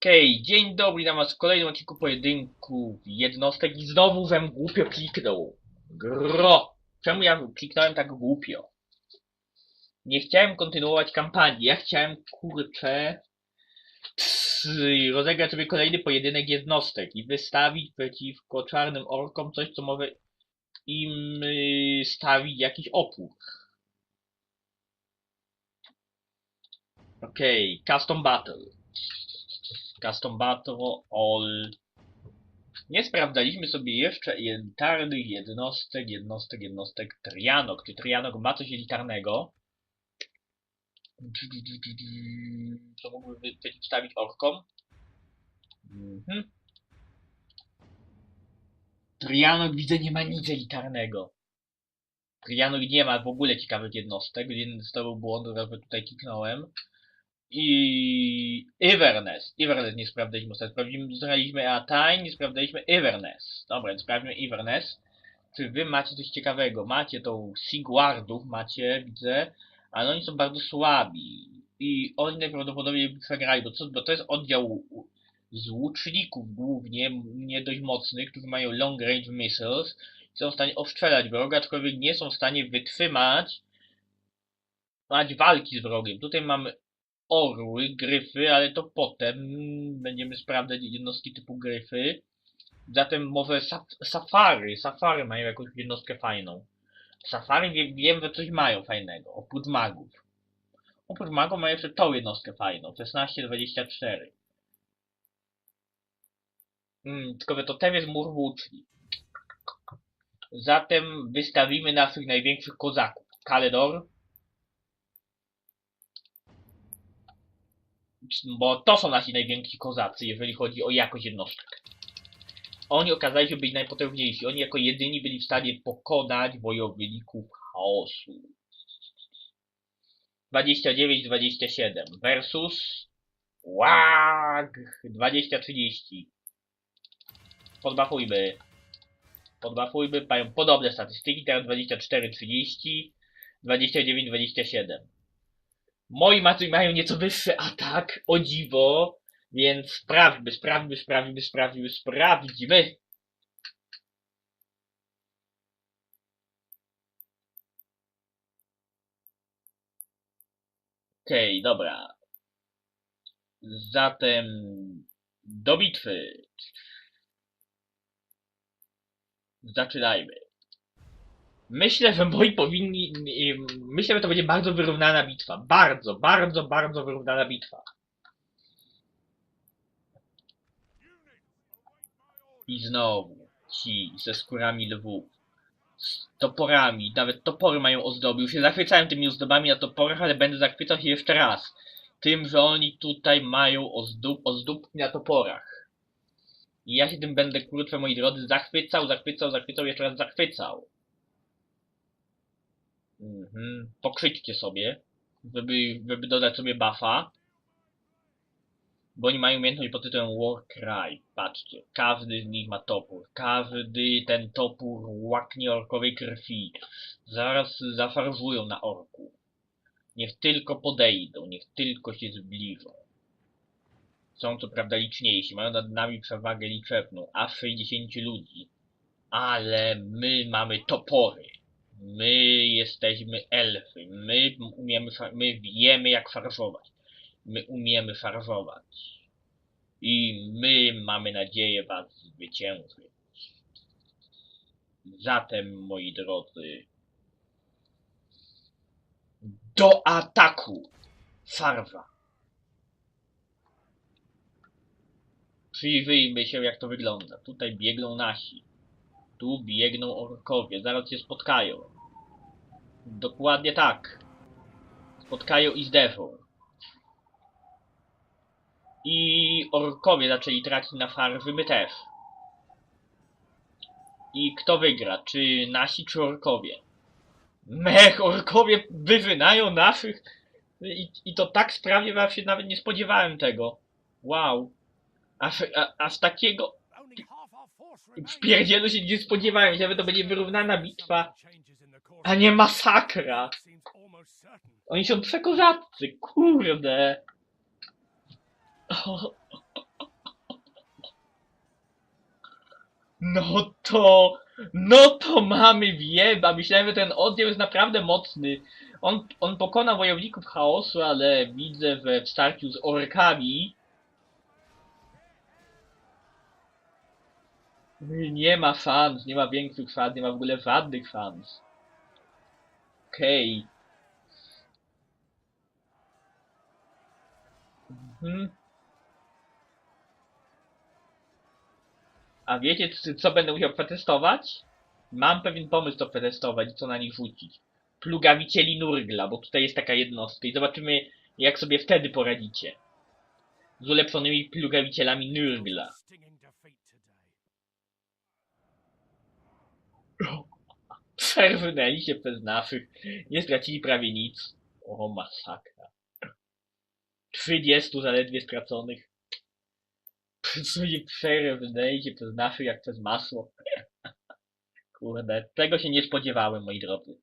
Okej, dzień dobry, na was w kolejnym odcinku pojedynku jednostek i znowu wam głupio kliknął. Gro! Czemu ja kliknąłem tak głupio? Nie chciałem kontynuować kampanii, ja chciałem, kurczę, ps, rozegrać sobie kolejny pojedynek jednostek i wystawić przeciwko czarnym orkom coś, co może im y, stawić jakiś opór. Okej, custom battle. Custom Battle All. Nie sprawdzaliśmy sobie jeszcze elitarnych jednostek, jednostek, jednostek Trianok. Czy Trianok ma coś elitarnego? Co mógłby przeciwstawić orkom? Mhm. Trianok widzę nie ma nic elitarnego. Trianok nie ma w ogóle ciekawych jednostek, więc to był błąd, że tutaj kliknąłem. I Inverness. Inverness nie sprawdzaliśmy ostatnio. Sprawdziliśmy, znaleźliśmy Atain, nie sprawdzaliśmy Inverness. Dobra, więc sprawdźmy Inverness. Czy wy macie coś ciekawego? Macie tą Sigwardów, macie, widzę, ale oni są bardzo słabi. I oni najprawdopodobniej przegrali, bo, co, bo to jest oddział z łuczników głównie, nie dość mocnych, którzy mają long range missiles są w stanie ostrzelać wroga, aczkolwiek nie są w stanie wytrzymać mać walki z wrogiem. Tutaj mamy orły, gryfy, ale to potem będziemy sprawdzać jednostki typu gryfy. Zatem może saf safary, safary mają jakąś jednostkę fajną. Safary wie, wiem, że coś mają fajnego, oprócz magów. Oprócz magów mają jeszcze tą jednostkę fajną, 1624. Hmm, tylko że to też jest mur włóczni. Zatem wystawimy naszych największych kozaków. Kaledor, bo to są nasi najwięksi kozacy, jeżeli chodzi o jakość jednostek. Oni okazali się być najpotężniejsi. Oni jako jedyni byli w stanie pokonać wojowników chaosu. 29-27 versus WAG 20-30. Podbafujmy. Podbafujmy, mają podobne statystyki, teraz 24-30, 29-27. Moi maty mają nieco wyższy atak, o dziwo, więc sprawdźmy, sprawdźmy, sprawdźmy, sprawdźmy, sprawdźmy. Okej, okay, dobra. Zatem do bitwy. Zaczynajmy. Myślę, że moi powinni. Myślę, że to będzie bardzo wyrównana bitwa. Bardzo, bardzo, bardzo wyrównana bitwa. I znowu ci ze skórami lwów. Z toporami. Nawet topory mają ozdoby. Już się zachwycałem tymi ozdobami na toporach, ale będę zachwycał się jeszcze raz. Tym, że oni tutaj mają ozdób, ozdóbki na toporach. I ja się tym będę, kurczę, moi drodzy, zachwycał, zachwycał, zachwycał, jeszcze raz zachwycał. Mhm. Pokrzyczcie sobie, żeby, żeby dodać sobie buffa. Bo oni mają umiejętność pod tytułem Warcry. Patrzcie, każdy z nich ma topór. Każdy ten topór łaknie orkowej krwi. Zaraz zafarżują na orku. Niech tylko podejdą, niech tylko się zbliżą. Są co prawda liczniejsi, mają nad nami przewagę liczebną, aż 60 ludzi. Ale my mamy topory. My jesteśmy elfy. My umiemy, my wiemy jak farżować. My umiemy farżować. I my mamy nadzieję was zwyciężyć. Zatem, moi drodzy, do ataku! Farwa. Przyjrzyjmy się, jak to wygląda. Tutaj biegną nasi. Tu biegną orkowie, zaraz się spotkają. Dokładnie tak. Spotkają i zderzą. I orkowie zaczęli tracić na farwy, my też. I kto wygra? Czy nasi, czy orkowie? Mech, orkowie wywynają naszych. I, I to tak sprawnie, że ja się nawet nie spodziewałem tego. Wow. Aż, a, aż takiego w pierdzielu się nie spodziewałem, że to będzie wyrównana bitwa, a nie masakra. Oni są przekozaccy, kurde. No to... No to mamy wieba. Myślałem, że ten oddział jest naprawdę mocny. On, on pokona wojowników chaosu, ale widzę, w starciu z orkami nie ma szans, nie ma większych szans, nie ma w ogóle żadnych szans. Okej. Mhm. A wiecie, co będę musiał przetestować? Mam pewien pomysł, co przetestować i co na nich rzucić. Plugawicieli Nurgla, bo tutaj jest taka jednostka i zobaczymy, jak sobie wtedy poradzicie. Z ulepszonymi plugawicielami Nurgla. Przerwnęli się przez naszych. Nie stracili prawie nic. O, masakra. 30 zaledwie straconych. Sobie przerwnęli się przez naszych jak przez masło. Kurde, tego się nie spodziewałem, moi drodzy.